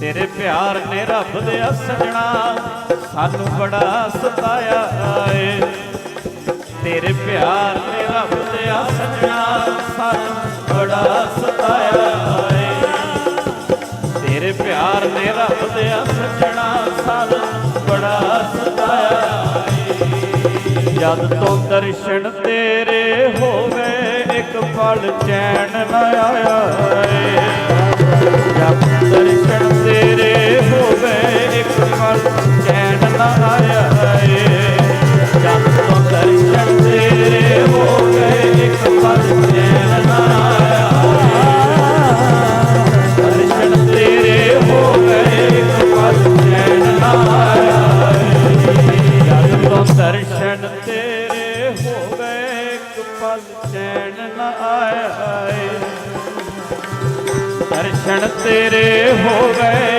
ਤੇਰੇ ਪਿਆਰ ਨੇ ਰੱਬ ਦੇ ਸਜਣਾ ਸਾਨੂੰ ਬੜਾ ਸਤਾਇਆ ਏ ਤੇਰੇ ਪਿਆਰ ਨੇ ਰੱਬ ਦੇ ਸਜਣਾ ਸਾਨੂੰ ਬੜਾ ਸਤਾਇਆ ਏ ਤੇਰੇ ਪਿਆਰ ਨੇ ਰੱਬ ਦੇ ਸਜਣਾ ਸਾਨੂੰ ਬੜਾ ਸਤਾਇਆ ਏ ਜਦ ਤੋਂ ਦਰਸ਼ਨ ਤੇਰੇ ਹੋਵੇ, ਇੱਕ ਪਲ ਚੈਨ ਨਾ ਆਇਆ ਏ ਦਰਸ਼ਨ ਤੇਰੇ ਹੋਵੇ ਇੱਕ ਪਲ ਚੈਨ ਨਾ ਆਇਆ ਦਰਸ਼ਨ ਤੇਰੇ ਹੋਵੇ ਇੱਕ